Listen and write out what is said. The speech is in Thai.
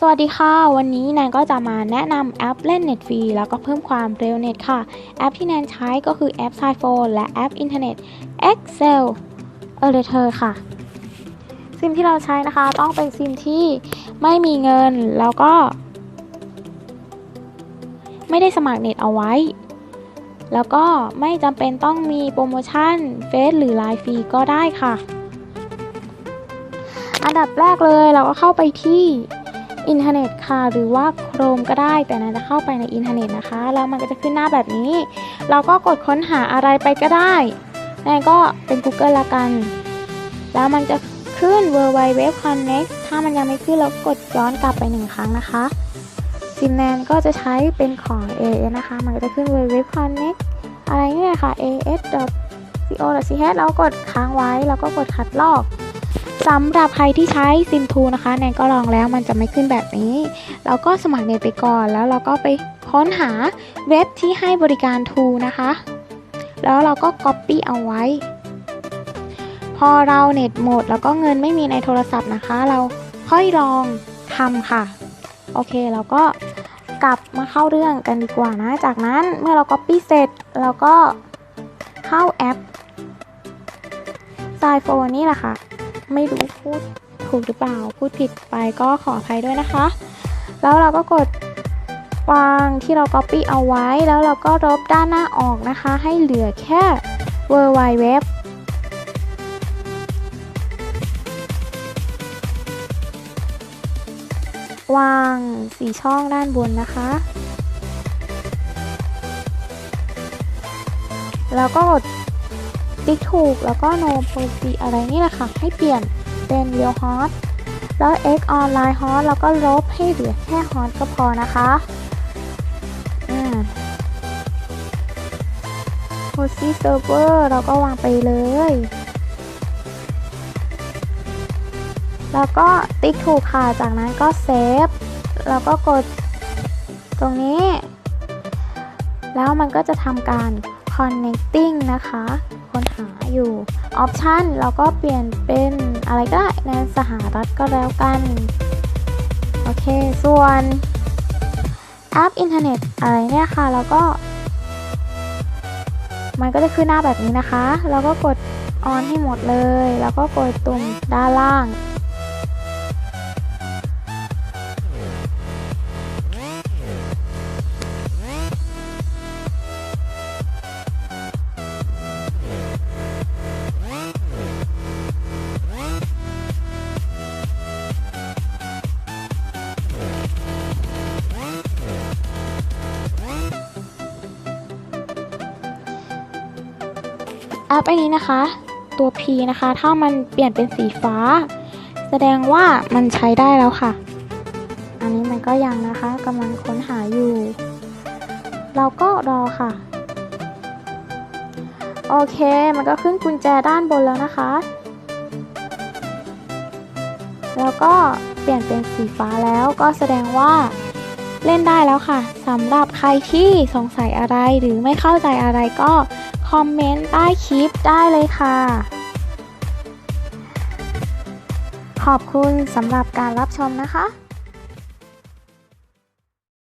สวัสดีค่ะ วันนี้แนนก็จะมาแนะนำแอปเล่นเน็ตฟรีแล้วก็เพิ่มความเร็วเน็ตค่ะ แอปที่แนนใช้ก็คือแอป s i p h o n และแอปอินเทอร์เน็ต Excel e r a t o r ค่ะ ซิมที่เราใช้นะคะ ต้องเป็นซิมที่ไม่มีเงินแล้วก็ ไม่ได้สมัครเน็ตเอาไว้ แล้วก็ไม่จำเป็นต้องมีโปรโมชั่นเฟซหรือไลน์ฟรีก็ได้ค่ะ อันดับแรกเลยเราก็เข้าไปที่ อินเทอร์เน็ตค่ะ หรือว่า Chrome ก็ได้ แต่นั้นจะเข้าไปในอินเทอร์เน็ตนะคะ แล้วมันก็จะขึ้นหน้าแบบนี้ เราก็กดค้นหาอะไรไปก็ได้แนนก็เป็น Google ละกัน แล้วมันจะขึ้น w w w Connect ถ้ามันยังไม่ขึ้นเรากดย้อนกลับไปหนึ่งครั้งนะคะซิมแนนก็จะใช้เป็นของ AS นะคะ มันก็จะขึ้น w w w Connect อะไรเนี่ยค่ะ as.co.th แล้วกดค้างไว้ แล้วก็กดคัดลอก สำหรับใครที่ใช้ซิมทูนะคะแนนก็ลองแล้วมันจะไม่ขึ้นแบบนี้ เราก็สมัครเน็ตไปก่อน แล้วเราก็ไปค้นหาเว็บที่ให้บริการทูนะคะ แล้วเราก็ Copy เอาไว้ พอเราเน็ตหมดแล้วก็เงินไม่มีในโทรศัพท์นะคะ เราค่อยลองทำค่ะ โอเคเราก็กลับมาเข้าเรื่องกันดีกว่านะ จากนั้นเมื่อเรา Copy เสร็จเราก็เข้าแอป s i p h o n นี่แหละค่ะ ไม่รู้พูดถูกหรือเปล่า พูดผิดไปก็ขออภัยด้วยนะคะ แล้วเราก็กดวางที่เรา Copy เอาไว้ แล้วเราก็ลบด้านหน้าออกนะคะ ให้เหลือแค่ w w w วางสีช่องด้านบนนะคะ แล้วก็กด ติ๊กถูกแล้วก็ no policy อะไรนี่แหละค่ะ ให้เปลี่ยนเป็น real hot แล้ว x online hot แล้วก็ลบให้เหลือแค่ hot ก็พอนะคะอืม policy server เราก็วางไปเลย แล้วก็ติ๊กถูกค่ะ จากนั้นก็เซฟ แล้วก็กดตรงนี้ แล้วมันก็จะทำการ connecting นะคะค้นหาอยู่ option เราก็เปลี่ยนเป็นอะไรก็ได้ในสหรัฐก็แล้วกัน โอเค ส่วนแอปอินเทอร์เน็ตอะไรเนี่ยค่ะ แล้วก็ มันก็จะขึ้นหน้าแบบนี้นะคะ แล้วก็กด on ให้หมดเลย แล้วก็กดตุ่มด้านล่าง แอปอันนี้นะคะ ตัว P นะคะ ถ้ามันเปลี่ยนเป็นสีฟ้า แสดงว่ามันใช้ได้แล้วค่ะ อันนี้มันก็ยังนะคะกำลังค้นหาอยู่ เราก็รอค่ะ โอเค มันก็ขึ้นกุญแจด้านบนแล้วนะคะ แล้วก็เปลี่ยนเป็นสีฟ้าแล้วก็แสดงว่าเล่นได้แล้วค่ะสำหรับใครที่สงสัยอะไรหรือไม่เข้าใจอะไรก็ คอมเมนต์ใต้คลิปได้เลยค่ะ ขอบคุณสำหรับการรับชมนะคะ